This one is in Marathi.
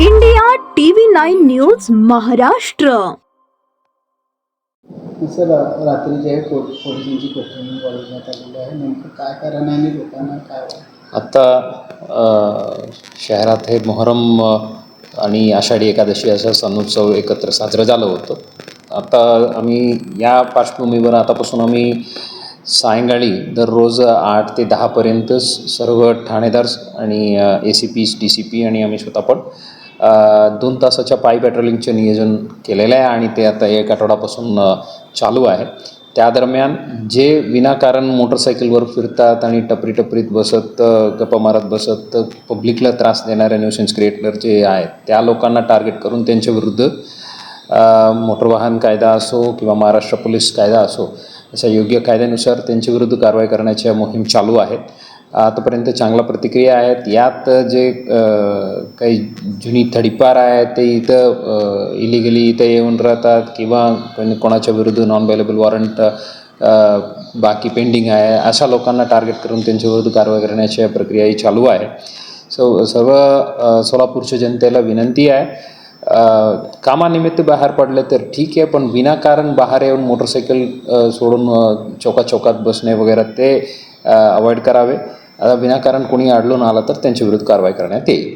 India TV nine news Maharashtra असं रा रात्री जे आहे पोलिसांची वाढवण्यात आलेली आहे नेमकं काय कारण आहे आणि लोकांना काय? आत्ता शहरात हे मोहरम आणि आषाढी एकादशी असं सण उत्सव एकत्र साजरं झालं होतं आता आम्ही या पार्श्वभूमीवर आतापासून आम्ही सायंकाळी दररोज आठ ते दहापर्यंत सर्व ठाणेदार आणि A C P D C P आणि आम्ही स्वतः पण दोन तासाच्या पायी पॅट्रोलिंगचे नियोजन केलेलं आहे आणि ते आता एक आठवड्यापासून चालू आहे. त्या दरम्यान जे विनाकारण मोटरसायकलवर फिरतात आणि टपरी टपरीत बसत गप्पा मारत बसत पब्लिकला त्रास देणाऱ्या न्यूसेन्स क्रिएटर जे आहेत त्या लोकांना टार्गेट करून त्यांच्या विरुद्ध मोटर वाहन कायदा असो किंवा महाराष्ट्र पोलीस कायदा असो अशा योग्य कायद्यानुसार त्यांच्या विरुद्ध कारवाई करण्याच्या मोहीम चालू आहेत. आतापर्यंत चांगल्या प्रतिक्रिया आहेत. यात जे काही जुनी थडीपार आहेत ते इथं इलिगली इथं येऊन राहतात किंवा कोणाच्या विरुद्ध नॉन अवेलेबल वॉरंट बाकी पेंडिंग आहे अशा लोकांना टार्गेट करून त्यांच्या विरुद्ध कारवाई करण्याच्या प्रक्रियाही चालू आहे. सो सर्व सोलापूरच्या जनतेला विनंती आहे. कामानिमित्त बाहेर पडले तर ठीक आहे पण विनाकारण बाहेर येऊन मोटरसायकल सोडून चौकाचौकात चौकात बसणे वगैरे ते अवॉइड करावे. आता विनाकारण कोणी अडलून आलं तर त्यांच्या विरुद्ध कारवाई करण्यात येईल.